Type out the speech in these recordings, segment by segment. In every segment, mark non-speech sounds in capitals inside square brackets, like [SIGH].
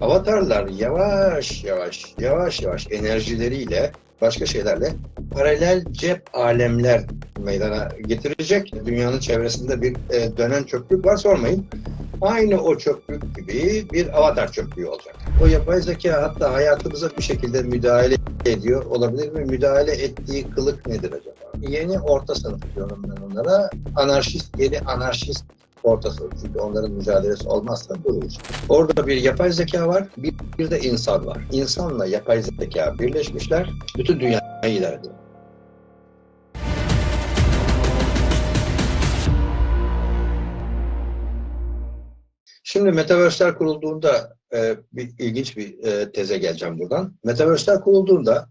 Avatarlar yavaş yavaş, yavaş yavaş enerjileriyle, başka şeylerle paralel cep alemler meydana getirecek. Dünyanın çevresinde bir e, dönen çöplük var sormayın. Aynı o çöplük gibi bir avatar çöplüğü olacak. O yapay zeka hatta hayatımıza bir şekilde müdahale ediyor olabilir mi? Müdahale ettiği kılık nedir acaba? Yeni orta sınıf diyorum ben onlara. Anarşist, yeni anarşist orta sınıf. Çünkü onların mücadelesi olmazsa durur. Orada bir yapay zeka var, bir, bir de insan var. İnsanla yapay zeka birleşmişler, bütün dünyayı idare ediyor. Şimdi Metaverse'ler kurulduğunda e, bir ilginç bir e, teze geleceğim buradan. Metaverse'ler kurulduğunda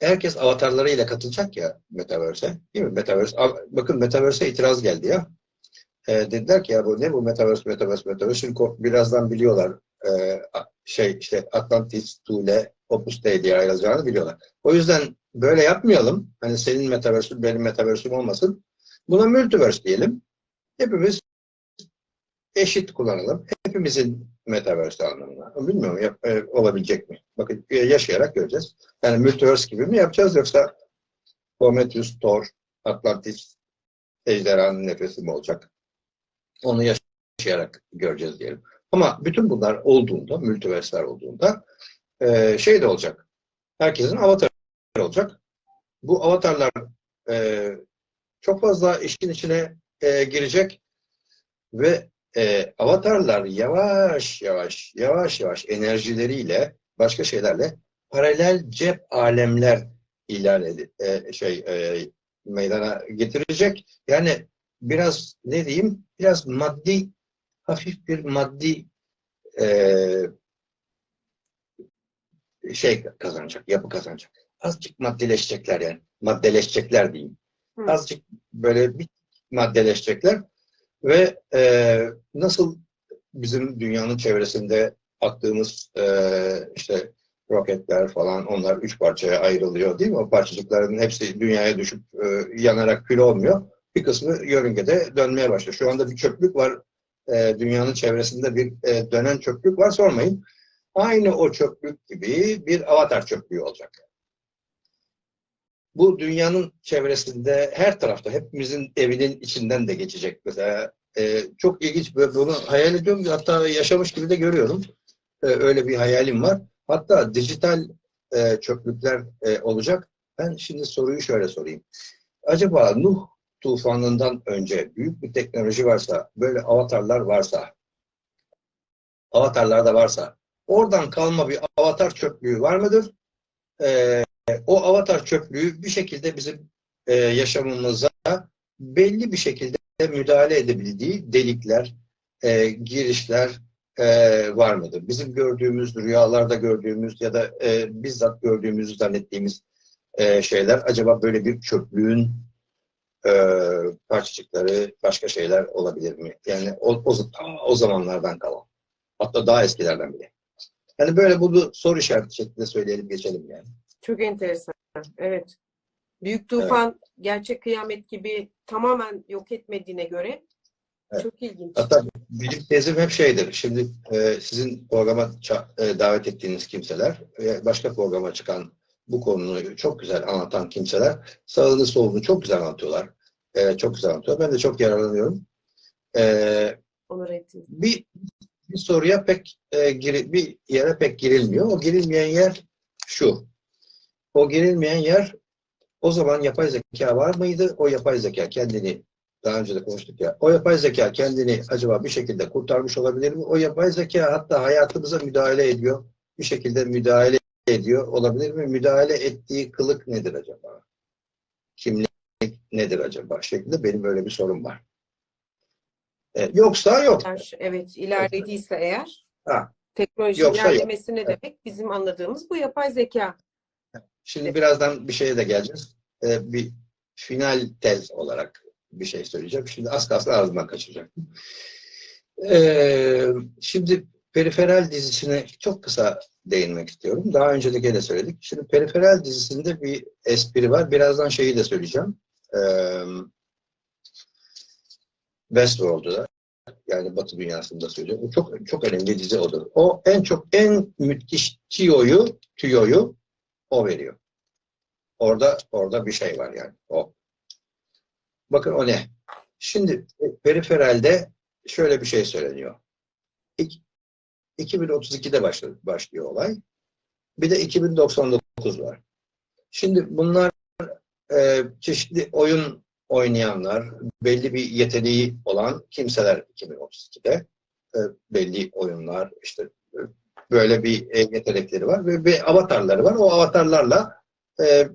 herkes avatarlarıyla katılacak ya Metaverse'e. Değil mi? Metaverse. Bakın Metaverse'e itiraz geldi ya. E, dediler ki ya bu ne bu Metaverse, Metaverse, Metaverse. Şimdi birazdan biliyorlar. E, şey işte Atlantis, Thule, Opus Dei diye ayrılacağını biliyorlar. O yüzden böyle yapmayalım. Hani senin Metaverse'ün benim Metaverse'üm olmasın. Buna Multiverse diyelim. Hepimiz eşit kullanalım. Hepimizin metaverse anlamına. Bilmiyorum yap- e, olabilecek mi? Bakın e, yaşayarak göreceğiz. Yani multiverse gibi mi yapacağız yoksa Prometheus, Thor, Atlantis, ejderhanın nefesi mi olacak? Onu yaşayarak göreceğiz diyelim. Ama bütün bunlar olduğunda, multiverse'ler olduğunda e, şey de olacak. Herkesin avatarı olacak. Bu avatarlar e, çok fazla işin içine e, girecek ve e, avatarlar yavaş yavaş, yavaş yavaş enerjileriyle, başka şeylerle paralel cep alemler ilan e, şey e, meydana getirecek. Yani biraz ne diyeyim, biraz maddi, hafif bir maddi e, şey kazanacak, yapı kazanacak. Azıcık maddeleşecekler yani. Maddeleşecekler diyeyim. Hı. Azıcık böyle bir maddeleşecekler ve e, nasıl bizim dünyanın çevresinde attığımız e, işte roketler falan onlar üç parçaya ayrılıyor değil mi? O parçacıkların hepsi dünyaya düşüp e, yanarak kül olmuyor. Bir kısmı yörüngede dönmeye başlıyor. Şu anda bir çöplük var. E, dünyanın çevresinde bir e, dönen çöplük var sormayın. Aynı o çöplük gibi bir avatar çöplüğü olacak. Bu dünyanın çevresinde her tarafta hepimizin evinin içinden de geçecek. Mesela e, çok ilginç bunu hayal ediyorum. Hatta yaşamış gibi de görüyorum. E, öyle bir hayalim var. Hatta dijital e, çöplükler e, olacak. Ben şimdi soruyu şöyle sorayım. Acaba Nuh tufanından önce büyük bir teknoloji varsa, böyle avatarlar varsa, avatarlar da varsa, oradan kalma bir avatar çöplüğü var mıdır? E, o avatar çöplüğü bir şekilde bizim e, yaşamımıza belli bir şekilde müdahale edebildiği delikler, e, girişler e, var mıdır? Bizim gördüğümüz, rüyalarda gördüğümüz ya da e, bizzat gördüğümüzü zannettiğimiz e, şeyler acaba böyle bir çöplüğün e, parçacıkları, başka şeyler olabilir mi? Yani o, o, o zamanlardan kalan. Hatta daha eskilerden bile. Yani böyle bunu soru işareti şeklinde söyleyelim geçelim yani. Çok enteresan. Evet. Büyük tufan gerçek kıyamet gibi tamamen yok etmediğine göre Evet. çok ilginç. Hatta benim tezim hep şeydir. Şimdi e, sizin programa e, davet ettiğiniz kimseler, e, başka programa çıkan bu konuyu çok güzel anlatan kimseler sağını solunu çok güzel anlatıyorlar. E, çok güzel anlatıyorlar. Ben de çok yararlanıyorum. E, bir, bir soruya pek e, giri- bir yere pek girilmiyor. O girilmeyen yer şu. O girilmeyen yer o zaman yapay zeka var mıydı? O yapay zeka kendini daha önce de konuştuk ya. O yapay zeka kendini acaba bir şekilde kurtarmış olabilir mi? O yapay zeka hatta hayatımıza müdahale ediyor. Bir şekilde müdahale ediyor olabilir mi? Müdahale ettiği kılık nedir acaba? Kimlik nedir acaba? Şeklinde benim böyle bir sorum var. E, yoksa yok. Evet, ilerlediyse eğer Ha. teknoloji Yoksa yok. ilerlemesi ne demek? Bizim anladığımız bu yapay zeka. Şimdi birazdan bir şeye de geleceğiz. Ee, bir final tez olarak bir şey söyleyeceğim. Şimdi az kalsın ağzımdan kaçıracak. Ee, şimdi Periferal dizisine çok kısa değinmek istiyorum. Daha önce de gene söyledik. Şimdi Periferal dizisinde bir espri var. Birazdan şeyi de söyleyeceğim. Ee, Westworld'da yani Batı dünyasında söylüyorum. Çok çok önemli dizi odur. O en çok en müthiş tüyoyu tüyoyu o veriyor. Orada orada bir şey var yani. O. Bakın o ne? Şimdi periferalde şöyle bir şey söyleniyor. 2032'de başladı, başlıyor olay. Bir de 2099 var. Şimdi bunlar e, çeşitli oyun oynayanlar, belli bir yeteneği olan kimseler 2032'de e, belli oyunlar işte e, böyle bir e, yetenekleri var ve bir avatarları var. O avatarlarla e,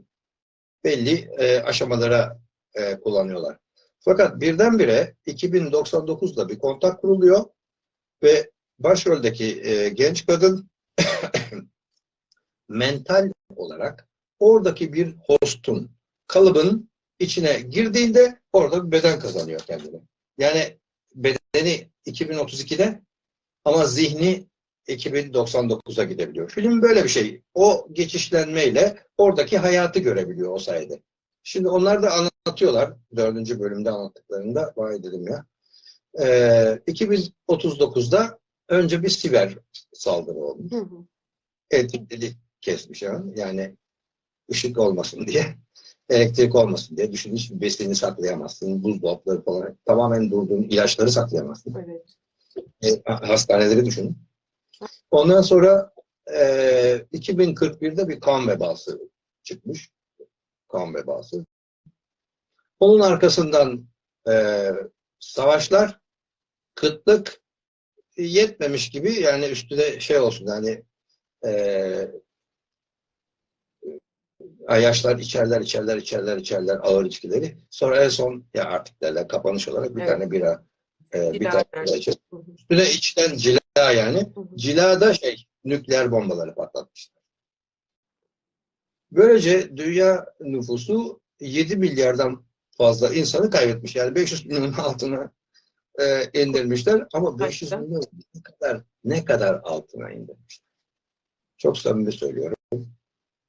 belli e, aşamalara e, kullanıyorlar. Fakat birdenbire 2099'da bir kontak kuruluyor ve başroldeki e, genç kadın [COUGHS] mental olarak oradaki bir hostun, kalıbın içine girdiğinde orada bir beden kazanıyor kendine. Yani bedeni 2032'de ama zihni 2099'a gidebiliyor. Film böyle bir şey. O geçişlenmeyle oradaki hayatı görebiliyor o sayede. Şimdi onlar da anlatıyorlar. Dördüncü bölümde anlattıklarında vay dedim ya. Ee, 2039'da önce bir siber saldırı olmuş. Hı hı. Elektrikleri kesmiş yani. Yani ışık olmasın diye. [LAUGHS] Elektrik olmasın diye. Düşün hiç besini saklayamazsın. Buzdolapları falan. Tamamen durduğun ilaçları saklayamazsın. Evet. E, hastaneleri düşünün. Ondan sonra e, 2041'de bir kan vebası çıkmış. Kan vebası. Onun arkasından e, savaşlar, kıtlık yetmemiş gibi yani üstüne şey olsun yani e, yaşlar içerler, içerler, içerler, içerler ağır içkileri. Sonra en son ya artık derler kapanış olarak bir Evet. tane bira e, bir Cila tane bira içer. Üstüne içten cila yani. Hı. Cilada şey, nükleer bombaları patlatmışlar. Böylece dünya nüfusu 7 milyardan fazla insanı kaybetmiş. Yani 500 milyonun altına e, indirmişler ama 500 Kaçta? milyon ne kadar ne kadar altına indirmişler. Çok samimi söylüyorum.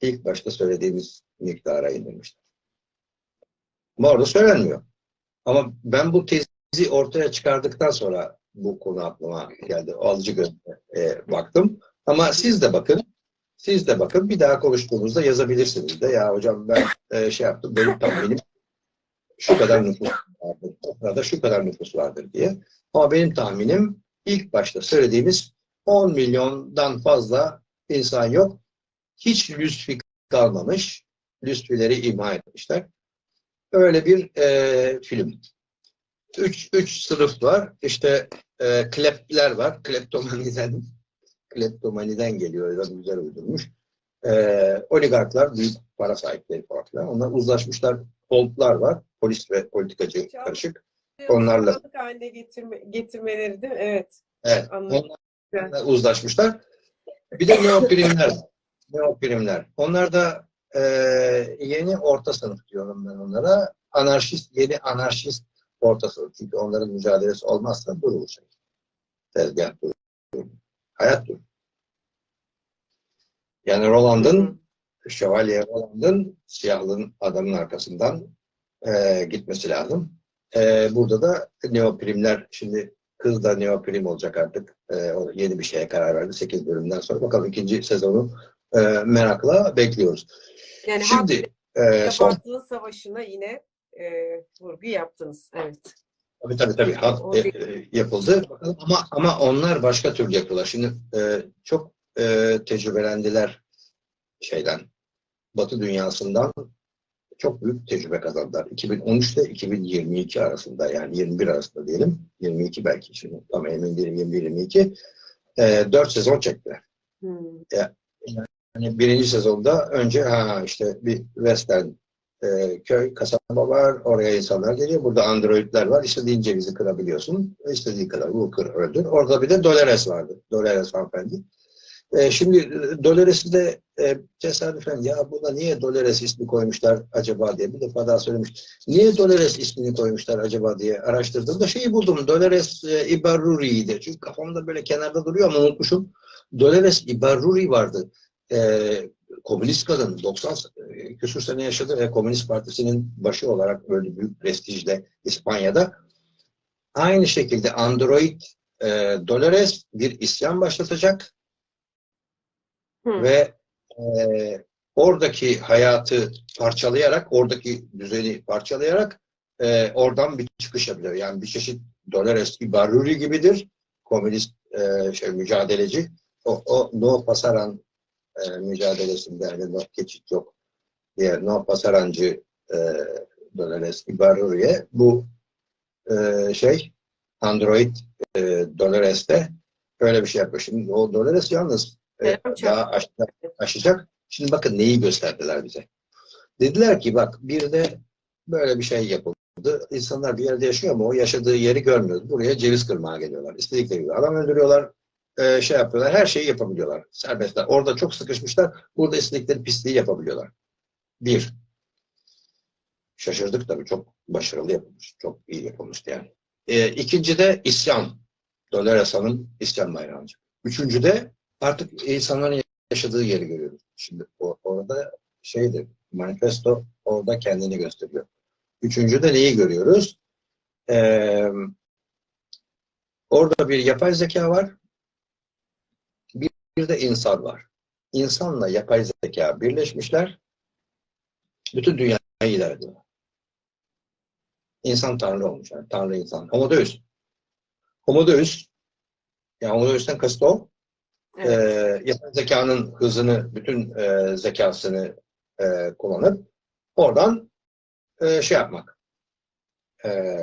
İlk başta söylediğimiz miktara indirmişler. Ama orada söylenmiyor. Ama ben bu tezi ortaya çıkardıktan sonra bu konu aklıma geldi. Alıcı gözle e, baktım. Ama siz de bakın. Siz de bakın. Bir daha konuştuğumuzda yazabilirsiniz de. Ya hocam ben e, şey yaptım. Benim tahminim şu kadar nüfus vardır. Orada şu kadar nüfus vardır diye. Ama benim tahminim ilk başta söylediğimiz 10 milyondan fazla insan yok. Hiç lüsfi kalmamış. Lüsfileri imha etmişler. Öyle bir e, film. Üç, üç sınıf var. İşte e, klepler var. Kleptomaniden [LAUGHS] kleptomaniden geliyor. Biraz güzel uydurmuş. E, oligarklar, büyük para sahipleri falan. Onlar uzlaşmışlar. Koltlar var. Polis ve politikacı Çok- karışık. Onlarla. Haline getirme, getirmeleri değil mi? Evet. Evet. Anladım. Onlarla uzlaşmışlar. Bir de neoprimler. [LAUGHS] neoprimler. Onlar da e, yeni orta sınıf diyorum ben onlara. Anarşist, yeni anarşist orta sınıf. Çünkü onların mücadelesi olmazsa şey. Tezgah durur. Hayat durur. Yani Roland'ın Şövalye Roland'ın siyahlının adamın arkasından e, gitmesi lazım. E, burada da neoprimler şimdi kız da neoprim olacak artık. E, o yeni bir şeye karar verdi 8 bölümden sonra. Bakalım ikinci sezonu e, merakla bekliyoruz. Yani Şimdi e, son savaşına yine e, vurgu yaptınız. Evet. Tabii tabii tabii Hat- e, yapıldı. Ama ama onlar başka türlü yapıyorlar. Şimdi e, çok e, tecrübelendiler şeyden. Batı dünyasından çok büyük tecrübe kazandılar. 2013 ile 2022 arasında yani 21 arasında diyelim. 22 belki şimdi tam emin değilim 21 22. E, 4 sezon çektiler. Hmm. Yani birinci sezonda önce ha işte bir western e, köy, kasaba var. Oraya insanlar geliyor. Burada androidler var. İstediğin cevizi kırabiliyorsun. İstediğin kadar vur kır öldür. Orada bir de Dolores vardı. Dolores hanımefendi. E, şimdi e, Dolores'i de e, tesadüfen ya buna niye Dolores ismi koymuşlar acaba diye bir defa daha söylemiş. Niye Dolores ismini koymuşlar acaba diye araştırdığımda şeyi buldum. Dolores e, Ibarruri'ydi. Çünkü kafamda böyle kenarda duruyor ama unutmuşum. Dolores Ibarruri vardı. E, komünist kadın 90 e, küsur sene yaşadı ve Komünist Partisi'nin başı olarak böyle büyük prestijle İspanya'da Aynı şekilde Android e, Dolores bir isyan başlatacak Ve e, oradaki hayatı parçalayarak, oradaki düzeni parçalayarak e, oradan bir çıkış yapıyor. Yani bir çeşit Dolores Ibarruri gibidir. Komünist e, şey, mücadeleci. O, o No Pasaran e, mücadelesinde yani no geçit yok diye No Pasarancı e, Dolores Ibarruri'ye bu e, şey Android e, Dolores'te öyle bir şey yapıyor. Şimdi o Dolores yalnız e, çak. daha aşacak, aşacak. Şimdi bakın neyi gösterdiler bize. Dediler ki bak bir de böyle bir şey yapıldı. İnsanlar bir yerde yaşıyor ama o yaşadığı yeri görmüyor. Buraya ceviz kırmaya geliyorlar. İstedikleri gibi. Adam öldürüyorlar, e, şey yapıyorlar. Her şeyi yapabiliyorlar. Serbestler. Orada çok sıkışmışlar. Burada istedikleri pisliği yapabiliyorlar. Bir. Şaşırdık tabii. Çok başarılı yapılmış. Çok iyi yapılmıştı yani. E, ikinci de isyan. Dolores Hanım isyan bayrağı. Üçüncü de artık insanların yaşadığı yeri görüyoruz. Şimdi orada şeydir, manifesto orada kendini gösteriyor. Üçüncü de neyi görüyoruz? Ee, orada bir yapay zeka var. Bir, bir de insan var. İnsanla yapay zeka birleşmişler. Bütün dünyayı ediyorlar. İnsan tanrı olmuş. Yani. Tanrı insan. Homo deus. Homo deus yani Homo deus'ten kasıt o. Evet. Ee, yapay zekanın hızını, bütün e, zekasını e, kullanıp oradan e, şey yapmak. E,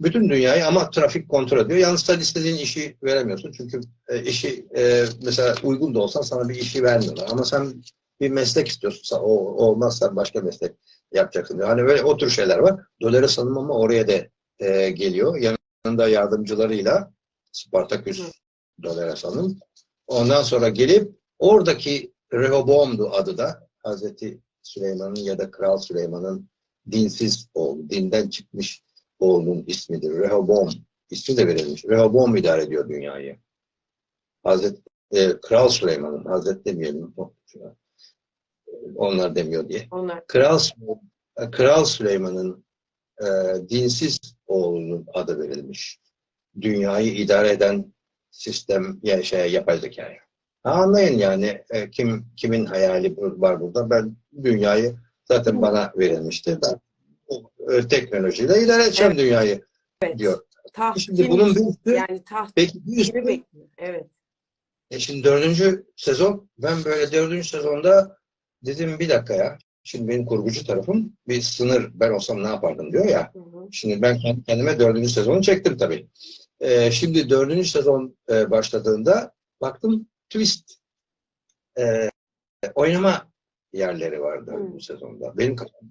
bütün dünyayı ama trafik kontrol ediyor. Yalnız sen istediğin işi veremiyorsun. Çünkü e, işi e, mesela uygun da olsan sana bir işi vermiyorlar. Ama sen bir meslek istiyorsun. O, olmazsa başka meslek yapacaksın. diyor. Hani böyle o tür şeyler var. Dolores Hanım ama oraya da e, geliyor. Yanında yardımcılarıyla Spartaküs Hı. Dolores Hanım. Ondan sonra gelip oradaki Rehoboam'du adı da Hazreti Süleyman'ın ya da Kral Süleyman'ın dinsiz oğlu, dinden çıkmış oğlunun ismidir. Rehoboam ismi de verilmiş. Rehoboam idare ediyor dünyayı. Hazreti e, Kral Süleyman'ın, Hazret demeyelim. Onlar demiyor diye. Onlar. Kral, Süleyman- Kral Süleyman'ın e, dinsiz oğlunun adı verilmiş. Dünyayı idare eden sistem ya şeye yapay zekaya. Ha, anlayın yani e, kim kimin hayali var burada. Ben dünyayı zaten bana verilmişti. Ben o e, teknolojiyle idare edeceğim dünyayı Evet. diyor. Taht Şimdi bunun üstü, yani taht peki bir üstü? Evet. E şimdi dördüncü sezon, ben böyle dördüncü sezonda dedim bir dakika ya. Şimdi benim kurgucu tarafım bir sınır, ben olsam ne yapardım diyor ya. Hı hı. Şimdi ben kendi kendime dördüncü sezonu çektim tabii. E, şimdi dördüncü sezon e, başladığında baktım twist. E, oynama yerleri var dördüncü Hmm. sezonda. Benim kafam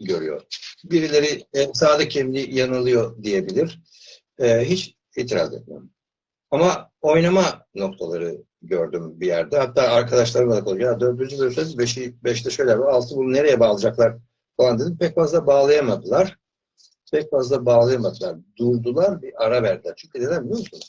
görüyor. Birileri e, sağda kendi yanılıyor diyebilir. E, hiç itiraz etmem. Ama oynama noktaları gördüm bir yerde. Hatta arkadaşlarımla da konuşuyor. Ya dördüncü bölümde beşi, beşte şöyle var. Altı bunu nereye bağlayacaklar falan dedim. Pek fazla bağlayamadılar. Pek fazla bağlayamadılar. Durdular bir ara verdiler. Çünkü neden biliyor musun?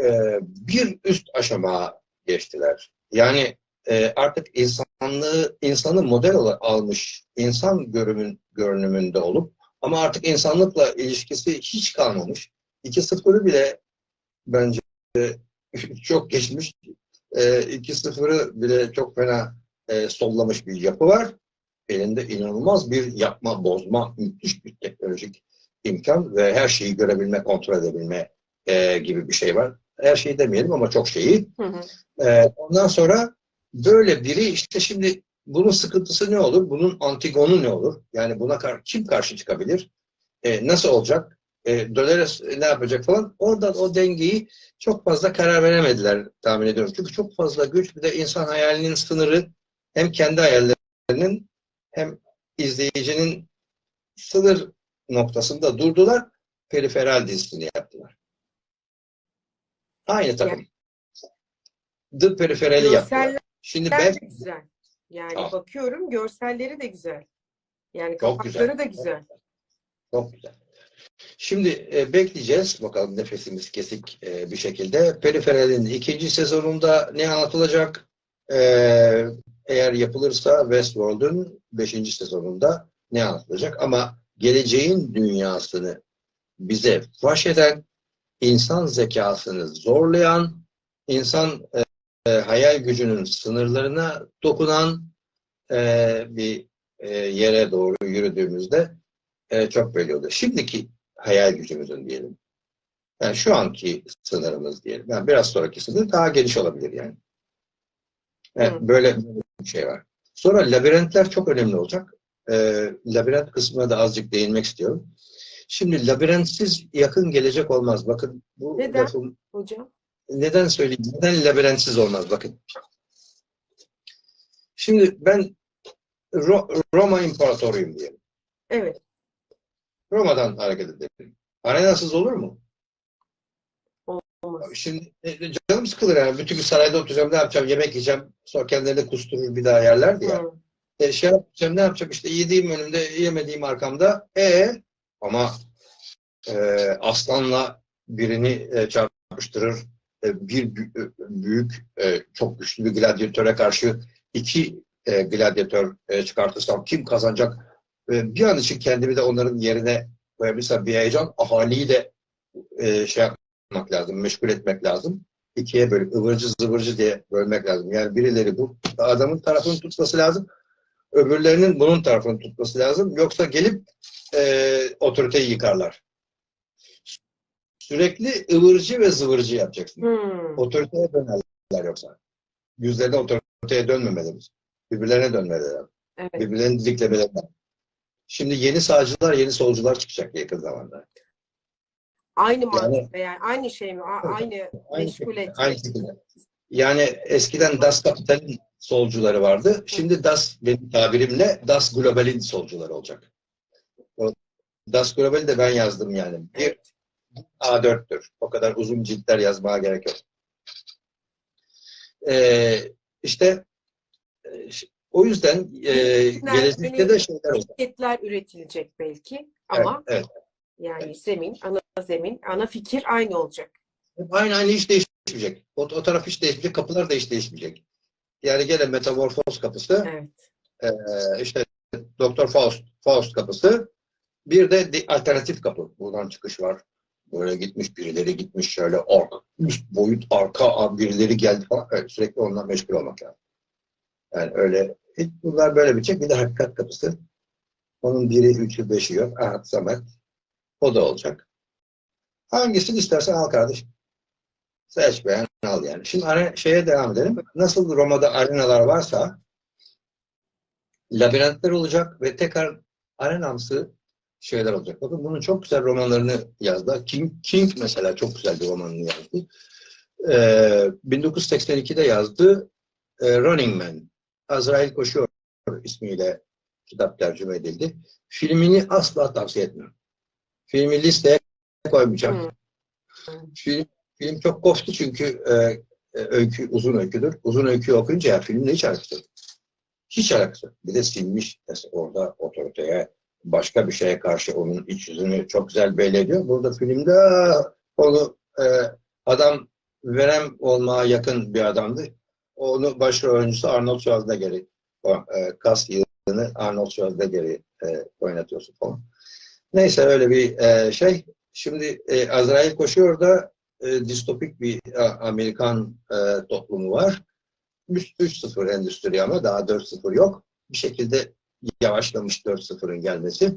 Ee, bir üst aşama geçtiler. Yani e, artık insanlığı, insanı model almış, insan görümün, görünümünde olup ama artık insanlıkla ilişkisi hiç kalmamış. 2-0'ı bile bence [LAUGHS] çok geçmiş. E, 2-0'ı bile çok fena e, sollamış bir yapı var. Elinde inanılmaz bir yapma, bozma, müthiş bir teknolojik imkan ve her şeyi görebilme, kontrol edebilme e, gibi bir şey var. Her şeyi demeyelim ama çok şeyi. Hı hı. Ee, ondan sonra böyle biri işte şimdi bunun sıkıntısı ne olur? Bunun antigonu ne olur? Yani buna kar kim karşı çıkabilir? Ee, nasıl olacak? Ee, Dolores ne yapacak falan? Oradan o dengeyi çok fazla karar veremediler tahmin ediyorum. Çünkü çok fazla güç bir de insan hayalinin sınırı hem kendi hayallerinin hem izleyicinin sınır noktasında durdular. Periferal dizisini yaptılar. Aynı takım. The Periferal'i yaptılar. Şimdi ben güzel. Yani Ah. bakıyorum görselleri de güzel. Yani Çok kapakları güzel. da güzel. çok güzel. Şimdi e, bekleyeceğiz. Bakalım nefesimiz kesik e, bir şekilde. Periferal'in ikinci sezonunda ne anlatılacak? E, eğer yapılırsa Westworld'un beşinci sezonunda ne anlatılacak? Ama geleceğin dünyasını bize faş eden, insan zekasını zorlayan, insan e, e, hayal gücünün sınırlarına dokunan e, bir e, yere doğru yürüdüğümüzde e, çok belli oluyor. Şimdiki hayal gücümüzün diyelim. Yani şu anki sınırımız diyelim. Yani biraz sonraki sınır daha geniş olabilir yani. Evet, böyle bir şey var. Sonra labirentler çok önemli olacak. Ee, labirent kısmına da azıcık değinmek istiyorum. Şimdi labirentsiz yakın gelecek olmaz. Bakın bu Neden? lafım Hocam. neden söyleyeyim? Neden labirentsiz olmaz? Bakın. Şimdi ben Ro- Roma İmparatoruyum diyelim. Evet. Roma'dan hareket edelim. Arenasız olur mu? Olmaz. Şimdi e, canım sıkılır yani. Bütün gün sarayda oturacağım, ne yapacağım? Yemek yiyeceğim. Sonra kendileri kusturur bir daha yerler diye. Hı. E, şey yapacağım, ne yapacağım? İşte yediğim önümde, yemediğim arkamda. E ama e, aslanla birini e, çarpıştırır. E, bir bü- büyük, e, çok güçlü bir gladyatöre karşı iki e, gladyatör e, çıkartırsam kim kazanacak? E, bir an için kendimi de onların yerine koyabilirsem bir heyecan, ahaliyi de e, şey yapmak lazım, meşgul etmek lazım. İkiye bölüp ıvırcı zıvırcı diye bölmek lazım. Yani birileri bu adamın tarafını tutması lazım öbürlerinin bunun tarafını tutması lazım. Yoksa gelip e, otoriteyi yıkarlar. Sürekli ıvırcı ve zıvırcı yapacaksın. Hı. Otoriteye dönerler yoksa. Yüzlerine otoriteye dönmemelerimiz. Birbirlerine dönmeleri. Evet. Birbirlerini didiklemeleri. Şimdi yeni sağcılar, yeni solcular çıkacak yakın zamanda. Aynı mantıkta yani aynı şey mi? A- Aynı Aynı meşgul etmek. aynı şekilde. Yani eskiden Das Kapital'in solcuları vardı. Şimdi Das benim tabirimle Das Global'in solcuları olacak. O Das Global'i de ben yazdım yani. Bir Evet. A4'tür. O kadar uzun ciltler yazmaya gerek yok. Ee, işte e, o yüzden e, gelecekte de şeyler olacak. Etiketler üretilecek belki Evet, ama evet. Yani zemin, ana zemin, ana fikir aynı olacak. Aynı aynı hiç değişmeyecek. O, o taraf hiç değişmeyecek. Kapılar da hiç değişmeyecek. Yani gene metamorfoz kapısı. Evet. Ee, işte Doktor Faust, Faust kapısı. Bir de alternatif kapı. Buradan çıkış var. Böyle gitmiş birileri gitmiş şöyle arka, üst boyut arka birileri geldi falan. Sürekli onunla meşgul olmak lazım. Yani öyle hiç bunlar böyle bitecek. Bir de hakikat kapısı. Onun biri, üçü, beşi yok. Ahad Samet. O da olacak. Hangisini istersen al kardeşim. Seç beğen al yani. Şimdi are- şeye devam edelim. Nasıl Roma'da arenalar varsa labirentler olacak ve tekrar arenamsı şeyler olacak. Bakın bunun çok güzel romanlarını yazdı. King, King mesela çok güzel bir romanını yazdı. Ee, 1982'de yazdı. Ee, Running Man. Azrail Koşuyor ismiyle kitap tercüme edildi. Filmini asla tavsiye etmiyorum. Filmi listeye koymayacağım. Hı. Film, film çok koftu çünkü e, e, öykü uzun öyküdür. Uzun öyküyü okuyunca ya filmle hiç alakası yok. Hiç alakası yok. Bir de silmiş mesela orada otoriteye başka bir şeye karşı onun iç yüzünü çok güzel belli ediyor. Burada filmde onu e, adam verem olmaya yakın bir adamdı. Onu başrol oyuncusu Arnold Schwarzenegger'i e, kas yılını Arnold Schwarzenegger'i e, oynatıyorsun falan. Neyse öyle bir e, şey. Şimdi e, Azrail Koşuyor da e, distopik bir a, Amerikan e, toplumu var. 3-0 endüstri ama daha 4-0 yok. Bir şekilde yavaşlamış 4-0'ın gelmesi.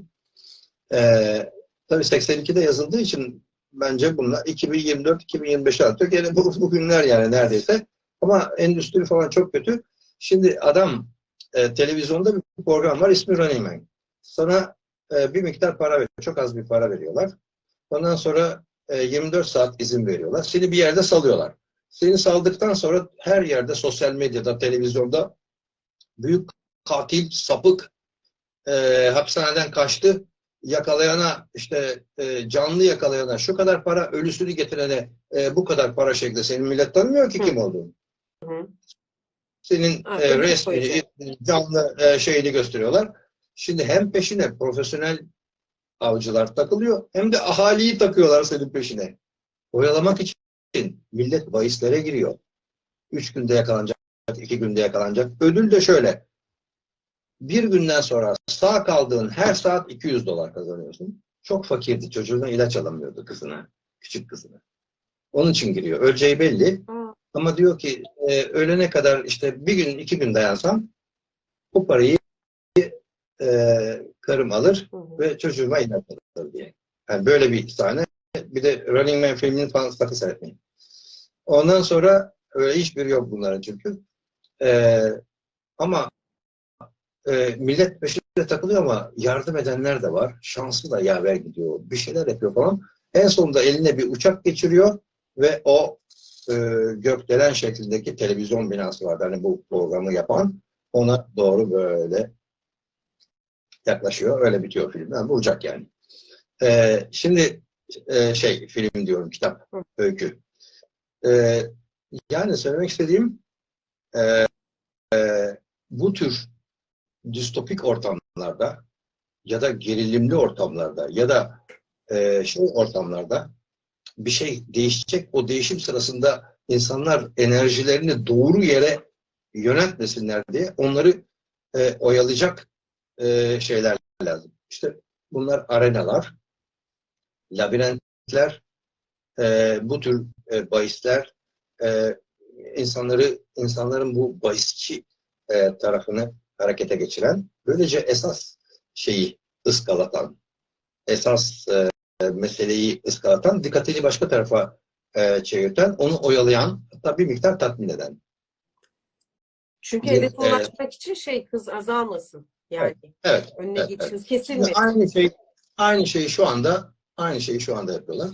Ee, tabii 82'de yazıldığı için bence bunlar 2024-2025 artık yani bu, bugünler yani neredeyse. Ama endüstri falan çok kötü. Şimdi adam e, televizyonda bir program var ismi Running Man. Sana e, bir miktar para veriyor. Çok az bir para veriyorlar. Ondan sonra e, 24 saat izin veriyorlar. Seni bir yerde salıyorlar. Seni saldıktan sonra her yerde sosyal medyada, televizyonda büyük katil, sapık e, hapishaneden kaçtı. Yakalayana işte e, canlı yakalayana şu kadar para, ölüsünü getirene e, bu kadar para şeklinde. Senin millet tanımıyor ki Hı. kim olduğunu. Hı. Senin Ha, e, resmini, canlı e, şeyini gösteriyorlar. Şimdi hem peşine profesyonel avcılar takılıyor hem de ahaliyi takıyorlar senin peşine. Oyalamak için millet bahislere giriyor. Üç günde yakalanacak, iki günde yakalanacak. Ödül de şöyle. Bir günden sonra sağ kaldığın her saat 200 dolar kazanıyorsun. çok fakirdi. Çocuğuna ilaç alamıyordu kızına. Küçük kızına. Onun için giriyor. Öleceği belli. Ama diyor ki e, ölene kadar işte bir gün iki gün dayansam bu parayı e, karım alır hı hı. ve çocuğuma ilaç alır diye. Yani böyle bir sahne. Bir de Running Man filmini falan sakın seyretmeyin. Ondan sonra öyle hiçbir yok bunların çünkü. E, ama e, millet peşinde takılıyor ama yardım edenler de var. Şanslı da yaver gidiyor. Bir şeyler yapıyor falan. En sonunda eline bir uçak geçiriyor ve o e, gökdelen şeklindeki televizyon binası vardı. Hani bu programı yapan ona doğru böyle yaklaşıyor. Öyle bitiyor film. Yani bu uçak yani. E, şimdi e, şey film diyorum kitap, öykü. E, yani söylemek istediğim e, e, bu tür distopik ortamlarda ya da gerilimli ortamlarda ya da e, şey ortamlarda bir şey değişecek. O değişim sırasında insanlar enerjilerini doğru yere yöneltmesinler diye onları e, oyalayacak e, şeyler lazım. İşte bunlar arenalar, labirentler, e, bu tür e, bahisler, e, insanları insanların bu bahisçi e, tarafını harekete geçiren, böylece esas şeyi ıskalatan, esas e, meseleyi ıskalatan, dikkatini başka tarafa e, çevirten, onu oyalayan, hatta bir miktar tatmin eden. Çünkü hedefe e, ulaşmak için şey hız azalmasın. Yani Evet. önüne evet, geç evet. hız kesilmesin. Aynı şey aynı şeyi şu anda aynı şeyi şu anda yapıyorlar.